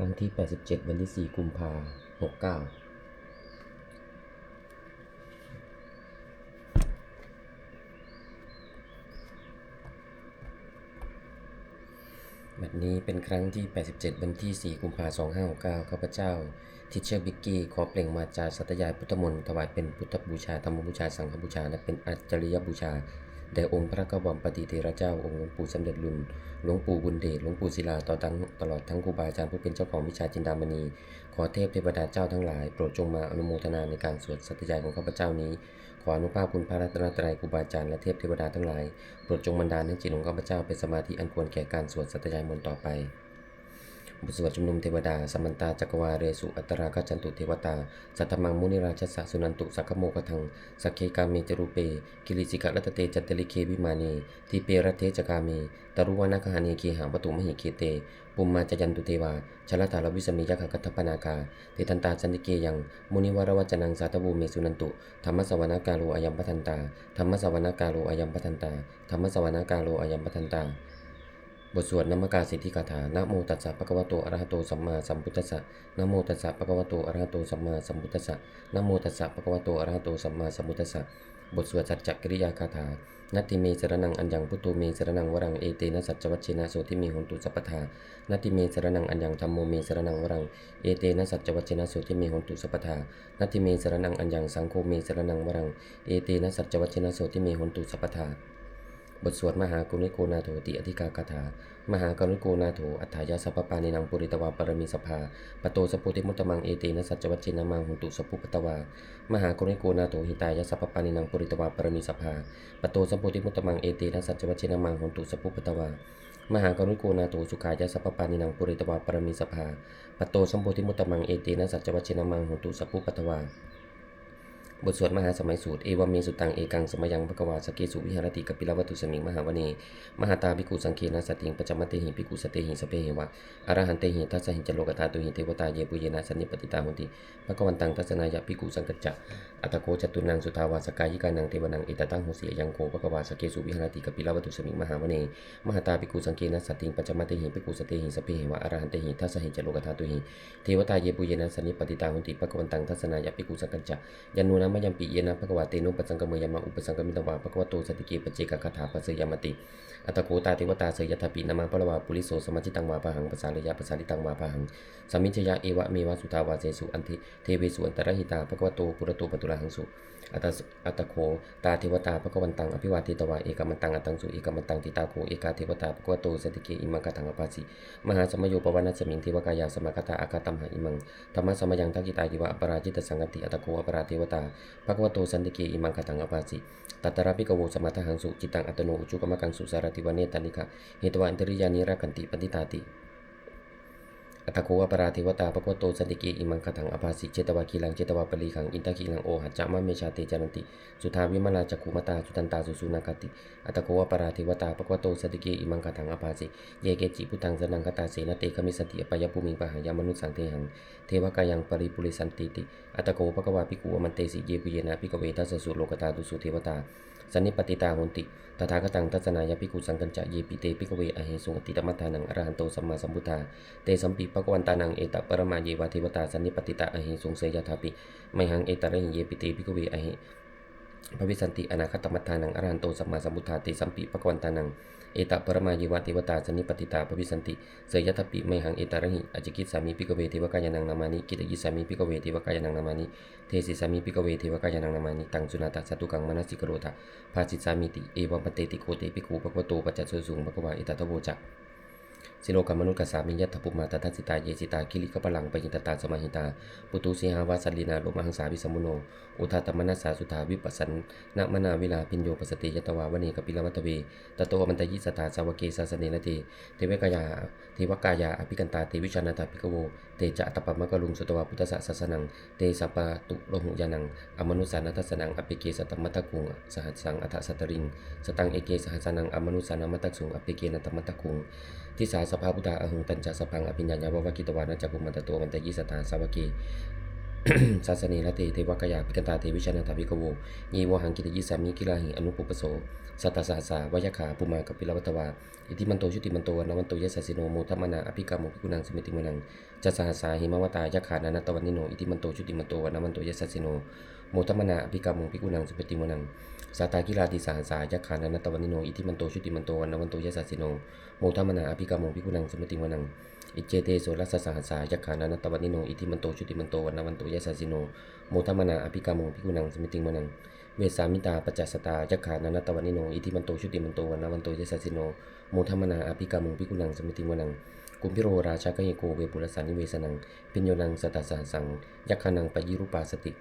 ครั้งที่ 87 วันที่ 4 กุมภาหกเก้าบัดนี้เป็นครั้งที่ 87 วันที่ 4 กุมภาพันธ์2569 ข้าพเจ้า ทิเชอร์บิกกี้ ขอเปล่งมาจาสัตยายพุทธมนต์ถวายเป็นพุทธบูชา ธรรมบูชา สังฆบูชา และเป็นอัจฉริยบูชา แด่องค์พระกระบอมปฏิเทระเจ้าองค์หลวงปู่สมเด็จลุนหลวงปู่บุญเดชหลวงปู่ศิลาต่อทั้งตลอดทั้งครูบาอาจารย์ผู้เป็นเจ้าของวิชาจินดามณี ขอเทพเทวดาเจ้าทั้งหลาย โปรดจงมาอนุโมทนาในการสวดสัตยายของข้าพเจ้านี้ ขออนุภาพคุณพระรัตนตรัยครูบาอาจารย์และเทพเทวดาทั้งหลายโปรดจงบันดาลให้จิตของข้าพเจ้าเป็นสมาธิอันควรแก่การสวดสัตยายมนต์ต่อไป บทสวดชุมนุมเทวดาสมมันตาจักรวาเรสุอัตรากัจจันตุเทวตา สัทธมังมุนิราชสะสุนันตุสักขโมกทังสักเคกามีจรูเป กิริสิกะรัตเตจัตตลิเควิมานีทีเปรัตเทจกามีตรุวานาคหานีเคหาปตุมหิเคเต ปุมมาจยันตุเทวาชลตาลวิสมียักขกัตถปนากาเทตันตาสันติเกยัง มุนิวารวัจนังสาตบูเมสุนันตุธรรมสวนาการโลอายัมปทันตาธรรมสวนาการโลอายัมปทันตาธรรมสวนาการโลอายัมปทันตา บทสวดนมกาสิทธิคาถานะโมตัสสะปะคะวะโตอะระหะโตสัมมาสัมพุทธัสสะนะโมตัสสะปะคะวะโตอะระหะโตสัมมาสัมพุทธัสสะนะโมตัสสะปะคะวะโตอะระหะโตสัมมาสัมพุทธัสสะบทสวดสัจจกิริยาคาถา นัตติเมสรนังอัญญังพุทโธเมสรนังวรังเอเตนะสัจจวัชเชนะโสติเมหนตุสัพพทา นัตติเมสรนังอัญญังธัมโมเมสรนังวรังเอเตนะสัจจวัชเชนะโสติเมหนตุสัพพทา นัตติเมสรนังอัญญังสังโฆเมสรนังวรังเอเตนะสัจจวัชเชนะโสติเมหนตุสัพพทา บทสวดมหากรุณิโกนาโถติอธิกาคาถา มหากรุณิโกนาโถอัฏฐายาสัพพปานินังปุริตวาปรมีสภาปโตสปุติมุตตมังเอเตนะสัจจวัชเชนะมังหุตุสปุปตวา มหากรุณิโกนาโถหิตายาสัพพปานินังปุริตวาปรมีสภาปโตสปุติมุตตมังเอเตนะสัจจวัชเชนะมังหุตุสปุปตวามหากรุณโกนาโถสุขายาสัพพปานินังปุริตวาปรมีสภาปโตสัมปุติมุตตมังเอเตนะสัจจวัชเชนะมังหุตุสปุปตวา บทสวดมหาสมัยสูตร เอวเมสุตัง เอกังสมยังภควาสกเกสุวิหารติกปิลวัตุสมิงมหาวเนมหาตาภิกุสังเคนะสติงปจจมเตหิภิกุสเตหิสเปหิวะอรหันเตหิทัสสหิจโลกธาตุหิเทวตาเยปุเยนะสันนิปติตาหุนติภควันตังทัศนายะภิกุสังกัจจะอัตโกจตุนังสุทาวาสกายิกานังเทวนังเอตตังโหเสียยังโกภควาสกเกสุวิหารติกปิลวัตุสมิงมหาวเนมหาตาภิกุสังเคนะสติงปจจมเตหิภิกุสเตหิสเปหิวะอรหันเตหิทัสหิจโลกธาตุหิเทวตาเยปุเยนะสันนิปติตาหุติภควันตังทัศนายะภิกุสังกัจจะยันนูนะมยัมปิเยนะภควาเตนุปสังกเมยมาอุปสังกมิตวาภควโตสติเกปเจกคาถาปัสยามติ อัตโกตาเทวตาเสยทัพปินามาปะวาปุริโสสมัจิตังวาปะหังภาษาลยะปสาลิตังวาปะหังสมิชยาเอวะเมวะสุทาวาเสสุอันทิเทเวสุอันตรหิตาภควโตปุระโตปตุระหังสุ อัตอัตโคตาเทวตาภควันตังอภิวาเทตวาเอกมันตังอัตังสุเอกมันตังติตาโคเอกาเทวตาภควโตเสติเกอิมังคทังอภาสิมหาสมโยปวันัสมิงเทวกายาสมคตาอาคาตัมหาอิมังธรรมะสมยังทักิตายิวะอปราจิตสังกติอัตโคอปราเทวตาภควโตสันติเกอิมังคทังอภาสิตัตตระภิกโวสมัทหังสุจิตังอัตโนอุจุกมกังสุสารติวเนตันิกะเหตวันตริยานิรักันติปฏิตาติ อัตโกวปราเทวตาปะโกโตสันติเกอิมังคถังอภาสิเจตวาคีลังเจตวาปลีขังอินทคีลังโอหัจจามะเมชาเตจานันติ สุทาวิมลาจักขุมตาสุตันตาสุสุนาคติ อัตโกวปราเทวตาปะโกโตสันติเกอิมังคถังอภาสิเยเกจิพุตังสนังคตาเสนเตคมิสติอปยภูมิปะหายามนุสังเทหัง เทวกายังปริปุริสันติติ อัตตโกปะกวาภิกขุอมันเตสิเยปุเยนะภิกเวทัสสสุโลกตาตุสุเทวตา สันนิปติตาโหนติตถาคตังทัศนายภิกุสังกัญจะเยปิเตปิกเวอเหสุงอติตมัฏฐานังอรหันโตสัมมาสัมพุทธาเตสัมปิปะกวันตานังเอตปรมาเยวาเทวตาสันนิปติตาอเหสุงเสยถาปิไมหังเอตระหิเยปิเตปิกเวอเห พระวิสันติอนาคตมัฏฐานังอรหันโตสัมมาสัมพุทธาเตสัมปิปะกวันตานัง เอตปรมาเยวาเทวตาสันิปติตาพระวิสันติเสยถาปิไมหังเอตาระหิอจิกิสามีภิกเวเทวกายานังนามานิกิตยิสามีภิกเวเทวกายานังนามานิเทสิสามีภิกเวเทวกายานังนามานิตังสุนาตสสตุกังมนสิกโรตะภาสิสามิติเอวัมปเตติโคเตปิคูปะกวโตปัจจสุสุงปะกวาอิตาทโวจัก สิโลกามนุษย์กสามิยัตถปุมาตทัสสิตาเยสิตาคิริกปลังปยินตตาสมาหิตาปุตุสีหาวาสลีนาโลมหังสาวิสมุโน อุทาตมนัสสาสุธาวิปัสสันนะมนาวิลาพิญโยปสติยตวาวเนกปิลวัตเวตโตมันตยิสตาสาวเกสาสเนนเตเทวกายาเทวกายาอภิกันตาเตวิชานาตาภิกโวเตจะตปมะกลุงสตวาพุทธสสสนังเตสัปะตุโลหุยานังอมนุสานัตสนังอภิเกสตมัตตคุงสหัสสังอัฏฐสัตตริงสตังเอเกสหัสนังอมนุสานามัตตสุงอภิเกนัตมัตคุง ทิสาสภาพุทธาอหังตัญจสพังอภิญญาญาวะกิตวานะจักกุมันตะตมันตยิสตาสาวกีศาสนีละเตเทวกยาพิกันตาเทวิชนาตาพิกโวยีวหังกิตยิสามีกิลาหิอนุปุปโสสัตตสาสาวยขาปุมากับปิลวัตวาอิติมันโตชุติมันโตนวันโตยสัสสิโนโมทัมมนาอภิกามุภิกุนังสมิติมุนัง จัสสาสาหิมวตายขานานัตวันนิโน อิติมันโตชุติมันโตวันวันโตยะสัสสิโน โมทัมนาอภิกามุภิกุนังสมิติมุนัง สาตากิลาติสาสายขานานัตวันนิโน อิติมันโตชุติมันโตวันวันโตยะสัสสิโน โมทัมนาอภิกามุภิกุนังสมิติมุนัง อิเจเตโสรัสสหัสสายักขานานัตวันนิโน อิทิมันโตชุติมันโตวันนวันโตยะสัสสิโน โมทัมนาอภิกามุภิกุนังสมิติงมนังเวสามิตาปัจจสตายักขานานัตวันนิโนอิทิมันโตชุติมันโตวันนวันโตยะสัสสิโนโมทัมมนาอภิกามุภิกุนังสมิติงมนัง กุมพิโรราชากเยโกเวปุรสานิเวสนังปิญโยนังสตัสสะสัง ยักขานังปยิรุปาสติ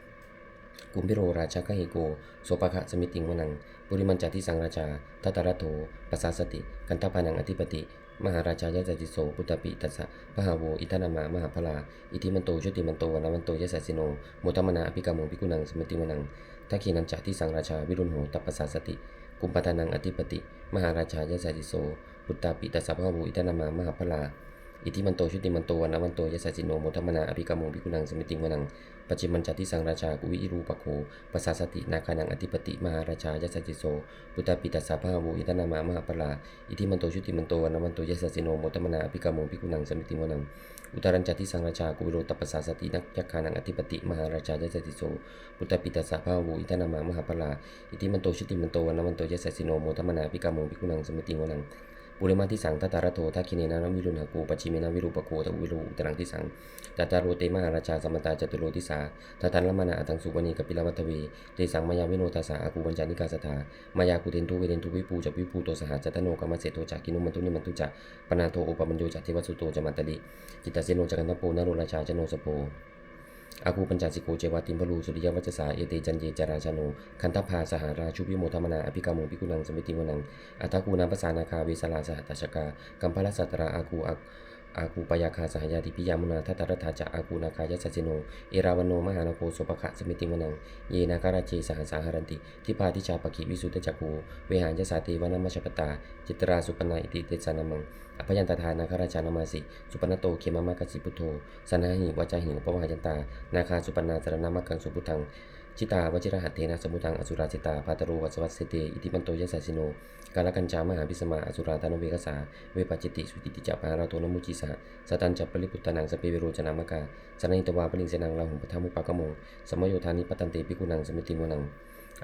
กุมพิโรราชากะเฮโกโสปะคะสมิติงวนังปุริมันจติสังราชาทัตตาระโถปัสสาสติ กันตปานังอธิปติ มหาราชายะจติโสปุตตปิตัสสะพหาโวอิทานามามหาพลาอิทิมันโตชุติมันโตวันวันโตยะสัสสิโนโมตมนาอภิกามงภิกุนังสมิติวนังทักขีนันจติสังราชาวิรุณโหตัปปสสาสติกุมปทานังอธิปติ มหาราชายะจติโสปุตตปิตัสสะพหาโวอิทานามามหาพลา อิทิมันโตชุติมันโตวันวันโตยะสัสสิโนโมทัมมนาอภิกามงภิกุนังสมิติวนังปัจจิมันจัติสังราชากุวิรูปโคปัสสาสตินาคานังอธิปติมหาราชายะสัจจิโสปุตตปิตัสสะพหาโวอิทานามามหาปลาอิทิมันโตชุติมันโตวันวันโตยะสัจจิโนโมตมนาอภิกามงภิกุนังสมิติวนังอุตารัญจติสังราชากุวิโรตปัสสาสตินักยักขานังอธิปติมหาราชายะสัจจิโสปุตตปิตัสสะพหาโวอิทานามามหาปลาอิทิมันโตชุติมันโตวันวันโตยะสัจิโนโมตมนาอภิกามงภิกุนังสมิติวนัง ปุริมาทิสังตัตตารโททักขิเนนะวิรุณหกูปัจฉิเมนะวิรูปโกตวิรูตรังทิสังตัตตารโรเตมหาราชาสมตาจตุโรทิสาตัตันละมานาอัตังสุวณีกปิลวัตเวเตสังมายาวิโนทัสสะอากูวัญจานิกาสถามายากุเทนทุเวเทนทุวิปูจักวิปูโตสหจัตโนกรรมเสโตจักกินุมันตุนิมันตุจักปนาโทโอปมัญโยจักเทวสุโตจมันตลิจิตตเสโนจักันตโปนโรราชาจโนสโป อากูปัญจสิโกเจวาติมพลูสุริยวัจสาเอเตจันเยจาราชาโนคันทพาสหาราชุพิโมธรรมนาอภิกามงพิกุนังสมิติวนังอัตตกูนาภาษานาคาเวสลาสหตัชกากัมพลสัตราอากูอาอากูปยาคาสหายาติปิยามุนาทัตตรธาจะอากูนาคายสัจจิโน เอราวันโนมหานโคโสปะคะสมิติวนัง เยนาคาราเจสหสาหารันติ ทิพาทิชาปกิวิสุทธจักูเวหานยสาติวนามัชปตา จิตราสุปนาอิติเตสานามัง อภยันตทานาคราชานามาสิ สุปนโตเขมามากสิปุโธสนาหิวาจาหิวปวายันตา นาคาสุปนาสรณามักขังสุพุทัง ชิตาวชิรหัตเทนะสมุทังอสุราจิตาปาตโรวัสวัสเตอิติมันโตยสสสิโนกาลกัญจามหาพิสมาอสุราธานเวกสาเวปจิติสุติติจปาราโตนมุจิสาสตันจัปปริปุตตานังสเปเวโรจนามกาสนัยตวาปลิงเสนังลาหุปทามุปากโมสมโยธานิปตันเตปิกุนังสมิติวนัง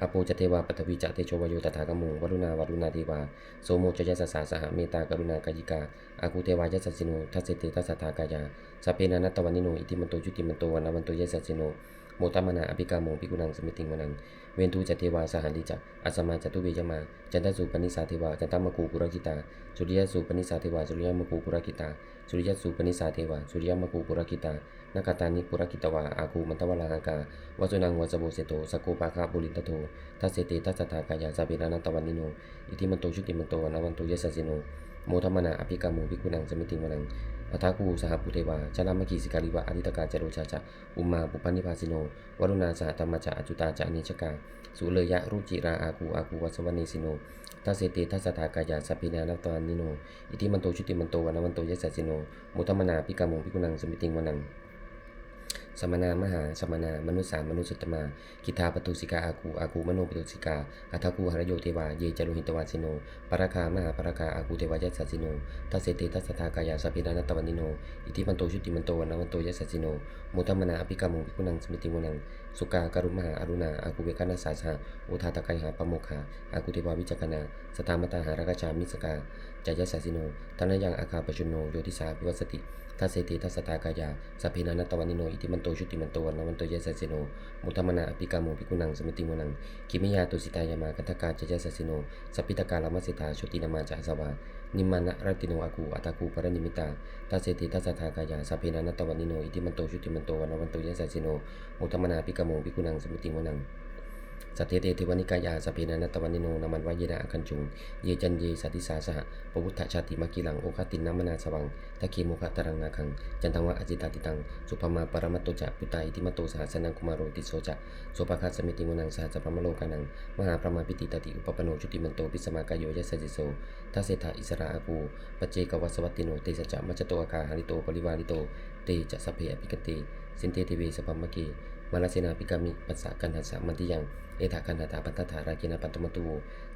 อโปจเทวาปัตวิจะเตโชวโยตถากมุงวรุณาวรุณาเทวาโสโมจยสสาสหเมตากรุณากายิกาอาคูเทวายสสสิโนทัสเสเตทัสสทากายาสเปนานัตตวันิโนอิติมันโตจุติมันโตวันวันโตยสสสิโน โมตมนาอภิกาโมปิกุนังสมิติงวนัง เวนทูจัตเทวาสหันดิจักอัสมาจัตุเวยมา จันทสุปนิสาเทวา จันตมกูกุรกิตา สุริยสุปนิสาเทวา สุริยมกูกุรกิตา สุริยสุปนิสาเทวา สุริยมกูกุรกิตานาคาตานิปุรกิตวา อาคูมันตวลาหากาวสุนังวัสโบเสโตสโกปาคาบุรินตโททัสเสเตทัสสทากายาสาเปนานันตวันนิโน อิทิมันโตชุติมันโตวันวันโตยสสิโน โมทัมมนาอภิกาโมภิกุนังสมิติงวนัง อัทาคูสหปุเทวาชนามกีสิกาลิวะอธิตกาจโรชาจะอุมาปุพันิพาสิโนวรุณาสหธรรมจะอจุตาจะอนิชกา สุเลยะรุจิราอากูอากูวัสวเนสิโนทัสเสเตทัสสทากายาสัพพินานัตานิโน อิทิมันโตชุติมันโตวันวันโตยสสสิโนมทัมนาพิกามุงพิกุนังสมิติงวนัง สมนามหาสมนามนุษสามนุสุตมา กิทาปตุสิกาอากูอากูมโนปตุสิกาอัทกูหรโยเทวาเยจารุหิตวาสิโนปราคามหาปราคาอากูเทวายัสสสิโนทัสเสเตทัสสทากายาสพินานตวันิโน อิทิมันโตชุติมันโตวันนวันโตยัสสสิโนมทัมนาอภิกามุงพิกุนังสมิติมุนัง สุกาการุมหาอรุณาอากูเวคานาสาสหโอทาตะไกหาปโมคาอากูเทวาวิจักนา สตามตาหารกชามิสกาจายสัสสิโนทนยังอาคาปชุนโนโยติสาพิวัสติทัสเสติทัสตากายาสัพเพนานตวันิโนอิติมันโตชุติมันโตวันวันโตยะสัสสิโน มุตมนาอภิกาโมภิกุนังสมิติมุนังกิมิยาตุสิตายามาคันธกาจยะสัสสิโนสัพพิตกาลามัสสิตาชุตินามาจาสวา นิมานะรติโนอากูอัตากูปรนิมิตาตาเสติตาสสตากายาสัพเพนานัตวันนิโนอิติมันโตชุติมันโตวันวันโตยะสัสสิโนมุตมนาอภิกโมปิกุนังสมิติมุนัง สัตเทเตเทวนิกายาสเพนันตวันิโนนามันวายนะอคันจุง เยจันเยสัติสาสหะปวุฒชาติมากิลังโอคตินนามนาสวังตะคีมุขตรังนาคัง จันทังวะอจิตาติตัง สุภมาปรมัตโตจะปุตตาอิติมโตสหัสนังกุมารโรติโสจะโสภคัสสมิติมุนังสหัสพรมโลกานัง มหาพรหมาปิติตติอุปปโนจุติมันโตปิสมากายโยยสสิโสทัสเสถาอิสราอากูปัจเจกวัสวัตติโนเตสจะมัจโตอาคาหาริโตปริวาริโตเตจะสเพอภิกเตสินเตเทเวสพัมมะเก มาลาเสนาปิกามิปัสสะกันหัสสะมันติยัง เอถากันหาตาปัตตถารากินาปัตตมตุ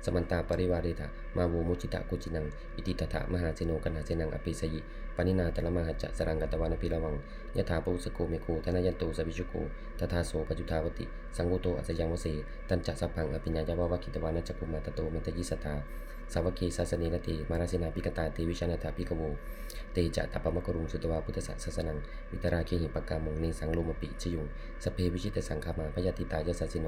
สมันตาปริวาเรถามาโวมุจิตะกุจินัง อิติตถามหาเจโนกันหาเจนังอภิสยิ ปนินาตละมหาจะสรังกัตวานพิระวังยะถาปุสโกเมโกธนยันโตสวิชุโกตถาโสปจุทาวติ สังโฆโตอัจยังวเสตันจะสัพพังอภิญญายาวะคิตวานะจักกุมาตโตมันตยิสตาสาวกีสาสเนนติมาราเสนาปิกตาเตวิชนาถาปิกโวเตจะตัปมะกรุงสุตวาพุทธศาสนังวิตราเคหิปกามงเนสังโลมปิชยุงสเพวิชิตสังขามาพยติตายสัสสิโน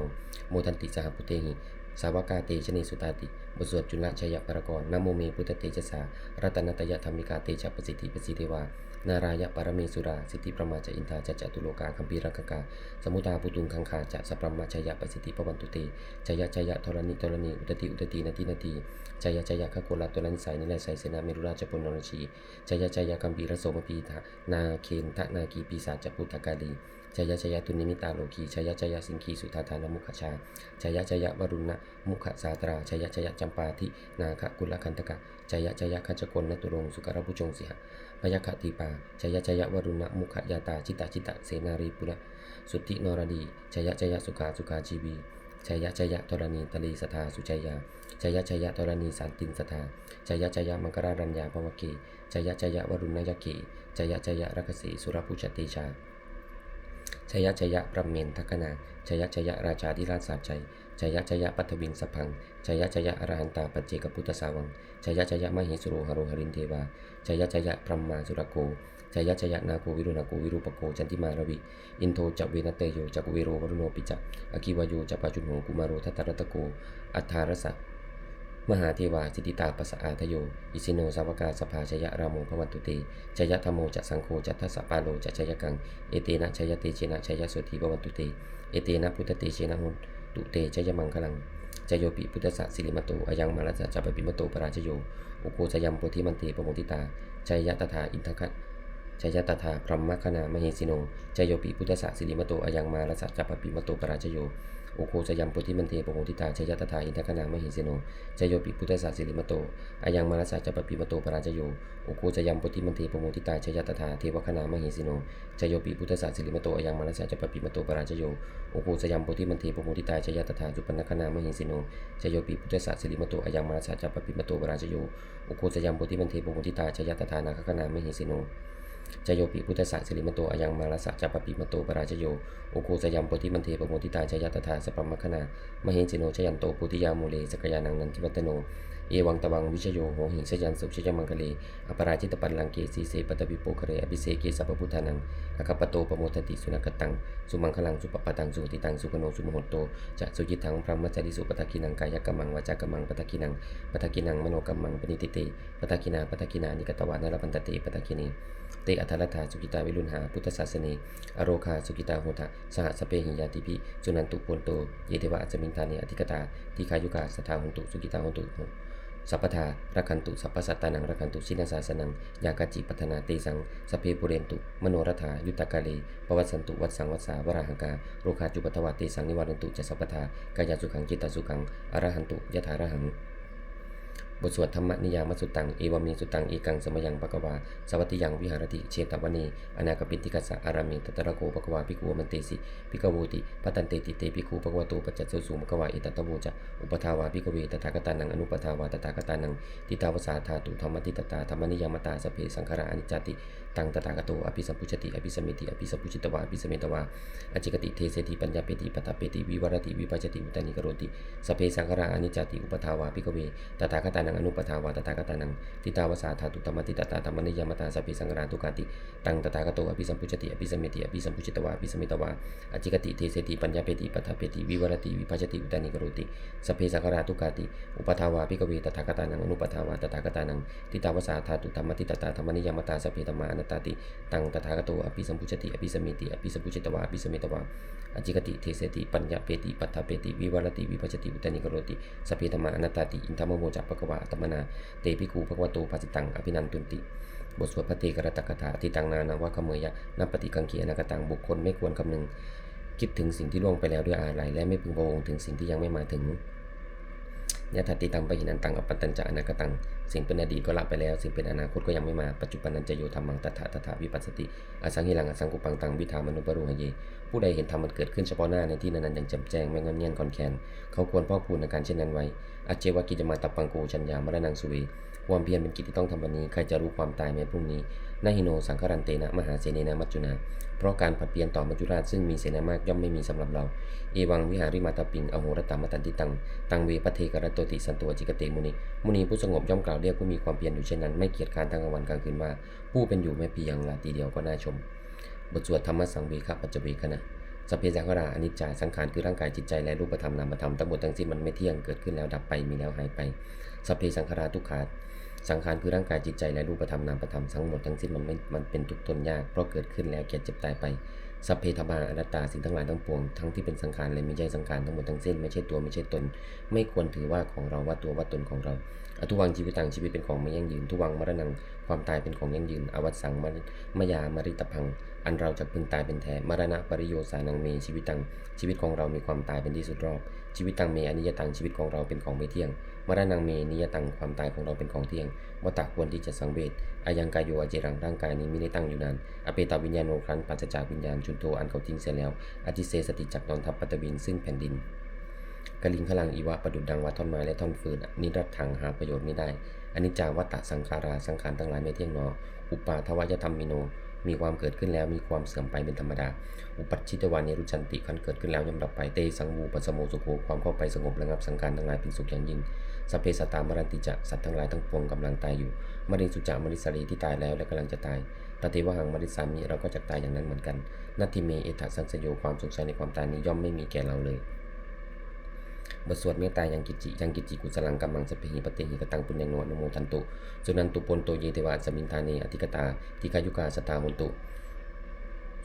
โมทันติสหปุเตหิ สาวกาเตชนีสุตาติบทสวดจุลชัยปรกรนโมเมพุทธเตจสารัตนตยธรรมิกาเตชะประสิทธิประสิทธิวานารายะปรเมสุรา สิทธิประมาจอินทาจัจจตุโลกาคัมภีรังคกา สมุตาปุตุงคังคาจะสัพพมะชยะประสิทธิปวันตุเตชยะชยะธรณีธรณีอุตติอุตตินาทีนาที ชยะชยะขะโกลาตุลันิสัยนิไลไสเสนาเมรุราชปุณณรชีชยะชยะกัมพีรโสมปีทะนาเคนทะนากีปีศาจปุตตกาลีชยะชยะตุนิมิตาโลกีชยะชยะสิงคีสุทาธานมุขชาชยะชยะวรุณะมุขสาตราชยะชยะจำปาทินาคกุลคันตกะชยะชยะขจกลนตุรงสุกรบุจงสิหะพยคติปาชยชยวรุณะมุขยาตาจิตาจิตะเสนารีปุระสุทธินรดีชยชยสุขาสุขาชีวี ชยะชยะธรณีตลีสทาสุชยาชยชยธรณีสันตินสทาชยะชยะมังกรารัญญาภวเกชยะชยะวรุณยกีชยะชยะรักษีสุรพุชติชาชยะชยะประเมนทักนาชยะชยะราชาธิราชสาใจ ชยชยปัทวินสพังชยชยอรหันตาปัจเจกพุทธสาวังชยชยมหิสุโรหโรหรินเทวาชยชยพรหมาสุรโกชยชยนาโกวิรุณาโกวิรูปโกจันติมารวิ อินโทจักเวนเตโยจักเวโรวรุโนปิจักอคิวาโยจักปาจุนโหกุมารโรทัตตรตโก อัฏฐารสะมหาเทวาสิติตาปัสสะอาทโย อิสิโนสาวกาสภาชยรามโมพวันตุเตชยธรรมโมจะสังโฆจะทัสะปาโลจะชยกัง เอเตนะชยเตเชนะชยสุธีพวันตุเต เอเตนะพุทธเตเชนะหุน ตุเตชยมังคลังจโยปิพุทธสัสิริมตุอายังมารัสะจัปปิมตุปราชโย อุโกชยัมโพธิมันเตปโมติตาชัยยะตถาอินทคัต ชยตถาพรหมคณามเหสิโนจโยปิพุทธสัสิริมโตอายังมาลสะจัปปิมโตปราชโยอุโกจยัมโพธิมันเตปโมติตาชยตถาอินทคณามเหสิโนจโยปิพุทธสัสิริมโตอายังมาลสะจัปปิมโตปราชโยอุโกจยัมโพธิมันเตปโมติตาชยตถาเทวคณามเหสิโนจโยปิพุทธสัสิริมโตอายังมาลสะจัปปิมโตปราชโยโอโคสยามโพธิมันเทปโมทิตาชยตถาจุปนคณามหิสิโนชโยปิพุทธสัสสิริมโตอายังมาราชาจัปปิมโตปราชโยโอโคสยามโพธิมันเทปโมทิตาชยตถานาคคณามหิสิโน ชโยปิพุทธสัสสิริมโตอายังมาราชาจัปปิมโตปราชโยโอโคสยามโพธิมันเทปโมทิตาชยตถาสปัมมคณามหิสิโนชยันโตปุติยาโมเลสกยานังนันทิวัตโน เอวังตวังวิชโยโหหิงชยันสุชยมังคเลอปราจิตปันลังเกสีเสปตวิโปคเรอภิเสเกสัพพุทธานังอคัปปโตปโมทติสุนักตังสุมังคลังสุปปตังสุติตังสุขโนสุมโหตโตจะสุจิตังพระมัจจริสุปทกินังกายกัมมังวาจากัมมังปทกินังปทกินังมโนกัมมังปณิติเตปทกินาปทกินานิกตวานารพันตเตปทกินี เตอัทรัตถาสุกิตาวิรุณหาพุทธศาสนีอโรคาสุกิตาโหทะสหสเปหิยาติปิสุนันตุปุนโต เยเทวะอัจมินทานิอธิกตาทิคายุกาสทาหุนตุสุกิตาหุนตุสัพพทารักขันตุสัพพสัตตานังรักขันตุสินาสาสนังยากาจิปัฒนาเตสังสเพปุเรนตุ มโนรถายุตกาเลปวัสสันตุวัดสังวัสสาวราหังกาโรคาจุปัทวาเตสังนิวารันตุจะสัพพทากายาสุขังจิตตสุขังอรหันตุยถารหัง บทสวดธรรมนิยามสุตัง เอวามีสุตัง เอกังสมยังปะกวา สวัติยังวิหารติเชตวนีอนาคปิติกัสสะอารามีตตระโกปะกวาภิกขุมันเตสิภิกขวูติปตันเตติเตภิกขุปะกวาตูปัจจสุสุมะกวาเอตตะโวจะอุปทาวาภิกขเวตถาคตานังอนุปทาวาตถาคตานังทิตาวสาธาตุธรรมติตตาธรรมนิยามตาสเพสังขารอนิจจติตังตถาคโตอภิสัมพุชติอภิสมิติอภิสัมพุชิตวาอภิสเมตวาอจิกติเทเสติปัญญาเปติปตาเปติวิวรติวิปัจติอุตานิกรติสเพสังขาอนิจจติอุปทาวาภิกเวตถาคตานังอนุปทาวาตถาคตานังทิตาวสาธาตุตมติตตาธรรมนิยมตาสัพสังฆราทุกาติตังตถาคโตอภิสัมพุชติอภิสมเมติอภิสัมพุชิตวาอภิสัมมิตวาอจิกติเทเสติปัญญาเปติปัฏฐเปติวิวรติวิภัชติอุตานิกรติสเพสังฆราทุกาติอุปทาวาภิกเวตถาคตานังอนุปทาวาตถาคตานังทิตาวสาธาตุธรรมติตตาธรรมนิยมตาสเพธรรมานัตาติตังตถาคโตอภิสัมพุชติอภิสมเมติอภิสัมพุชิตวาอภิสมิตวาอจิกติเทเสติปัญญาเปติปัฏฐเปติวิวรติวิภัชติอุตานิกรติสัพเพธรรมานัตตาติอินทรรมโมจักปะกวาอัตมนาเตปิคูภควโตภาสิตังอภินันตุนติบทสวดพระเตกรตกถาที่ตังนานาว่าขเมยะนับปฏิกังเขียนากตังบุคคลไม่ควรคำนึงคิดถึงสิ่งที่ล่วงไปแล้วด้วยอาลัยและไม่พึงพะวงถึงสิ่งที่ยังไม่มาถึง ยะถาติตังปะหินันตังอปปัตตัญจะอนาคตัง สิ่งเป็นอดีตก็ละไปแล้ว สิ่งเป็นอนาคตก็ยังไม่มา ปัจจุบันนันจะโยธรรมังตถาตถาวิปัสสติ อสังหิลังอสังกุปังตังวิธามนุปรุหเย ผู้ใดเห็นธรรมมันเกิดขึ้นเฉพาะหน้าในที่นั้นๆอย่างแจ่มแจ้งไม่งอนเงียนคอนแคน เขาควรพอกพูนในการเช่นนั้นไว้อาเจวกิจมาตับปังโกชัญญามรณังสุเว ความเพียรเป็นกิจที่ต้องทำวันนี้ ใครจะรู้ความตายในพรุ่งนี้นาหิโนสังคารันเตนะมหาเสเนนะมัจจุนา เพราะการผัดเปลี่ยนต่อมัจจุราชซึ่งมีเสนามากย่อมไม่มีสำหรับเรา เอวังวิหาริมาตาปิงอโหรตามตันติตัง ตังเวปเทกรตโตติสันตัวจิกเตมุนิมุนีผู้สงบย่อมกล่าวเรียกผู้มีความเพียรอยู่เช่นนั้น ไม่เกียจคานทั้งกลางวันกลางคืนว่า ผู้เป็นอยู่ไม่เพียงลาทีเดียวก็น่าชม บทสวดธรรมสังเวคปัจจเวคนะสเพสังขารอนิจจาสังขารคือร่างกายจิตใจและรูปธรรมนามธรรมทั้งหมดทั้งสิ้นมันไม่เที่ยงเกิดขึ้นแล้วดับไปมีแล้วหายไปสเพสังขาราทุกขา สังขารคือร่างกายจิตใจและรูปธรรมนามธรรมทั้งหมดทั้งสิ้นมันไม่มันเป็นทุกทนยากเพราะเกิดขึ้นแล้วแก่เจ็บตายไปสัพเพธรรมาอนัตตาสิ่งทั้งหลายทั้งปวงทั้งที่เป็นสังขารและไม่ใช่สังขารทั้งหมดทั้งสิ้นไม่ใช่ตัวไม่ใช่ตน ไม่ควรถือว่าของเราว่าตัวว่าตนของเราอทุวังชีวิตังชีวิตเป็นของไม่ยั่งยืนทุวังมรณังความตายเป็นของยั่งยืน อวัตสังมรมยามริตพัง อันเราจะพึงตายเป็นแท้มรณะปริโยสานังเมชีวิตังชีวิตของเรามีความตายเป็นที่สุดรอบ ชีวิตตังเมอนิยตังชีวิตของเราเป็นของไม่เที่ยงมรณังเมนิยตังความตายของเราเป็นของเที่ยงวัตตะควรที่จะสังเวชอายังกายโยอเจรังร่างกายนี้ไม่ได้ตั้งอยู่นานอเปตาวิญญาณโนครั้นปัจจจากวิญญาณชุนโทอันเขาทิ้งเสียแล้วอธิเสสติจักนอนทับปัตตวินซึ่งแผ่นดินกลิงขลังอีวะประดุดดังวัดท่อนไม้และท่อนฟืนนิรัตถังหาประโยชน์ไม่ได้อนิจจาวัตตะสังขาราสังขารทั้งหลายไม่เที่ยงหนอ อุปาทวายธรรมมิโน มีความเกิดขึ้นแล้วมีความเสื่อมไปเป็นธรรมดา อุปัชิตวานิรุชันติขันเกิดขึ้นแล้วย่อมดับไปเตสังวูปสสโมสุโขความเข้าไปสงบระงับสังขารทั้งหลายเป็นสุขอย่างยิ่งสพเพสตามรันติจะสัตว์ทั้งหลายทั้งปวงกำลังตายอยู่มริสุจามริสรีที่ตายแล้วและกำลังจะตายตติวหังมริสามีเราก็จะตายอย่างนั้นเหมือนกันนาทิเมเอถสันสโยความสงสัยในความตายนี้ย่อมไม่มีแก่เราเลย บทสวดเมตตายังกิจิยังกิจิกุสลังกัมมังสเพหิปเตหิกตังปุญญโนนโมทันตุสุนันตุปนโตเยเทวะสมินทาเนอธิกตาทิกายุกาสตาหุนตุ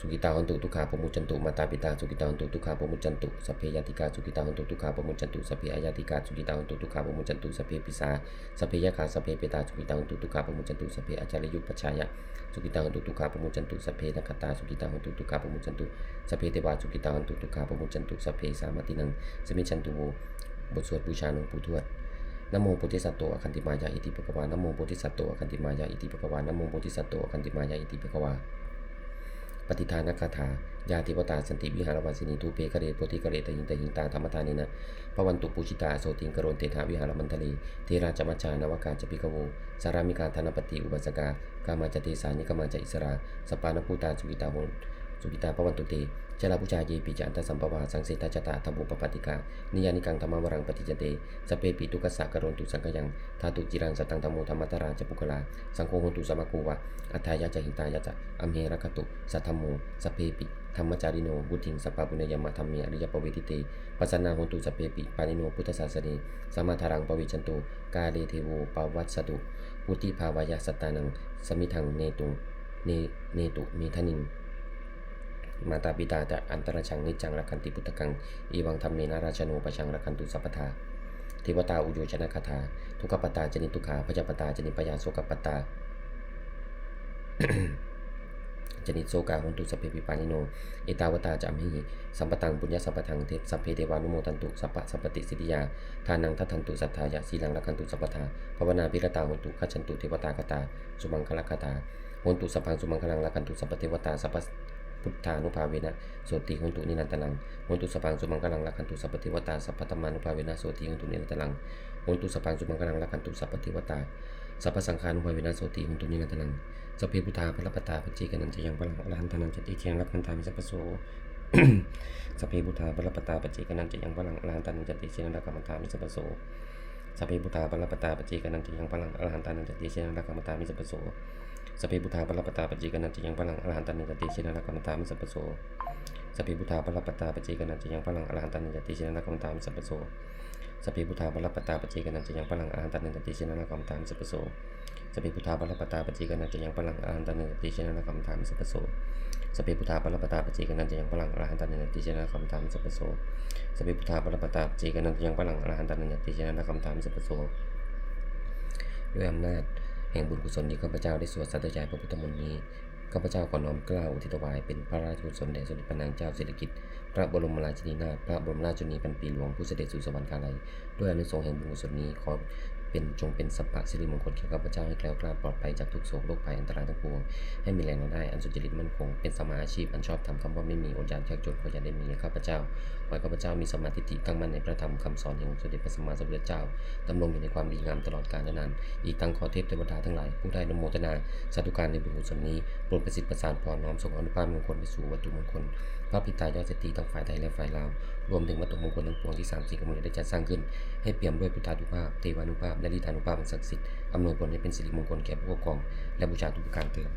สุกิตาหันตุทุกขาปมุจันตุมาตาปิตาสุกิตาหันตุทุกขาปมุจันตุสัพเพยติกาสุกิตาหันตุทุกขาปมุจันตุสัพเพอายติกาสุกิตาหันตุทุกขาปมุจันตุสัพเพปิสาสัพเพยะขาสัพเพเปตาสุกิตาหันตุทุกขาปมุจันตุสัพเพอาจารยุปัชชายะสุกิตาหันตุทุกขาปมุจันตุสัพเพนักตาสุกิตาหันตุทุกขาปมุจันตุสัพเพเทวาสุกิตาหันตุทุกขาปมุจันตุสัพเพสามตินังสมิชันตุโวบทสวดบูชาหลวงปู่ทวดนโมโพธิสัตว์โตอคันติมายาอิติปะกวานโมโพธิสัตว์โตอคันติมายาอิติปะกวานโมโพธิสัตว์โตอคันติมายาอิติปะกวา ปฏิทานคาถายาติวตาสันติวิหารวาสินีทูเปกเรโพธิกเรตหิงตหิงตาธรรมทานินะพวันตุปูชิตาโสติงกโรนเตถาวิหารมันทลีเทราจมัจานวากาจปิกโวสารามิกาธนปฏิอุบาสกากามาจติสานิกามาจอิสราสปานภูตาสุกิตาโหน สุกิตาปวันตุเตเจลาพุชาเยปิจันตสัมปวาสังเสตจตาธรรมุปปฏิกา นิยานิกังธรรมวรังปฏิจเต สเปปิตุกัสสะกรนตุสังกยังทาตุจิรังสตังธรรมโมธรรมตราจปุกลา สังโฆหนตุสมะกูวะ อัฏฐายาจหิตายาจะอัมระคตุ สัทธรรมโม สเปปิ ธรรมจาริโน บุติงสัพพะปุญญยมะธรรมีอริยปเวทิเตปัสนาหนตุสเพปิ ปานิโนพุทธศาสนีสมาทารังปวิชันตุ กาเลเทโวปวัสสตุพุติภาวายสตตานัง สมิทังเนตุ เนเนตุ เมทนิง มาตาปิตาจะอันตรชังนิจังรักันติพุทธกังอีวังธรรมเนาราชโนปชังรักันตุสัพพทาเทวตาอุโยชนะคาถาทุกขปตาจนิทุขาพยาปตาจนิปยาโสกปตาจนิโสกาหุนตุสัพเพปิปานิโน เอตาวตาจามหิสัมปตังปุญญาสัมปทังเทสัพเพเทวานุโมทันตุสัพพะสัพปติสิทธิยา ทานังทัทันตุสัทธายะสีลังรักันตุสัพพทาภาวนาพิรตาหุนตุขัจฉันตุเทวตากตา สุมังคลคตาหุนตุสัพพังสุมังคลังรักันตุสัพพเทวตาสัพพ พุทธานุภาเวนะโสติหุนตุนินันตนังหุนตุสัพพังสุมังคลังรักขันตุสัพพเทวตาสัพพธรรมานุภาเวนะโสติหุนตุนินันตนังหุนตุสัพพังสุมังคลังรักขันตุสัพพเทวตาสัพพสังขานุภาเวนะโสติหุนตุนินันตนังสัพเพพุทธาพระปตาปจิกันันจะยังพลังอรหันตานันจะติเคียงรับพันธามิสัพพโสสัพเพพุทธาพระปตาปจิกันันจะยังพลังอรหันตานันจะติเคียงรับพันธามิสัพพโสสัพเพพุทธาปรัปปตาปจิกนันติยังพลังอรหันตานันติเชนรักขมตามิสัพพโส สเพพุทาปรปตาปจิกนันติยังพลังอรหันตานันติเชนะรักขมตามสัพโสสเพพุทาปรปตาปจิกนันติยังพลังอรหันตานันติเชนะรักขมตามสัพโสสเพพุทาปรปตาปจิกนันติยังพลังอรหันตานันติเชนะรักขมตามสัพโสสเพพุทาปรปตาปจิกนันติยังพลังอรหันตานันติเชนะรักขมตามสัพโสสเพพุทธาปรปตาปจิกนันติยังพลังอรหันตานันติเชนะรักขมตามสัพโสสเพพุทธาปรปตาปจิกนันติยังพลังอรหันตานันติเชนะรักขมตามสัพโสด้วยอำนาจ แห่งบุญกุศลที่ข้าพเจ้าได้สวดสัตยายพระพุทธมนต์นี้ข้าพเจ้าขอน้อมเกล้าอุทิศถวายเป็นพระราชกุศลแด่สมเด็จพระนางเจ้าสิริกิติ์พระบรมราชินีนาถพระบรมราชชนนีพันปีหลวงผู้เสด็จสู่สวรรคาลัยด้วยอนุสงส์แห่งบุญกุศลนี้ขอ เป็นจงเป็นสัพพะสิริมงคลแก่ข้าพเจ้าให้แคล้วคลาดปลอดภัยจากทุกโศกโรคภัยอันตรายทั้งปวง ให้มีแรงรายได้อันสุจริตมั่นคง เป็นสมาอาชีพอันชอบทำคำว่าไม่มีอดอยากยากจนขออย่าได้มีข้าพเจ้าขอให้ข้าพเจ้ามีสมาธิตั้งมั่นในพระธรรมคำสอนแห่งองสมเด็จพระสัมมาสัมพุทธเจ้าดำรงอยู่ในความดีงามตลอดกาลนาน อีกทั้งขอเทพเทวดาทั้งหลายผู้ได้อนโมทนาสาธุการในบุญกุศลนี้โปรดประสิทธิ์ประสานพรน้อมส่งอนุภาพมงคลไปสู่วัตถุมงคลพระพิตายอดเศรษฐีทั้งฝ่ายไทยและฝ่ายลาว รวมถึงวัตถุมงคลทั้งปวงที่สามสิ่งกำลังได้จัดสร้างขึ้น ให้เปี่ยมด้วยพุทธานุภาพ เทวานุภาพ และฤทธานุภาพอันศักดิ์สิทธิ์อำนวยผลให้เป็นสิริมงคลแก่ผู้ปกครอง และบูชาทุกประการเถิด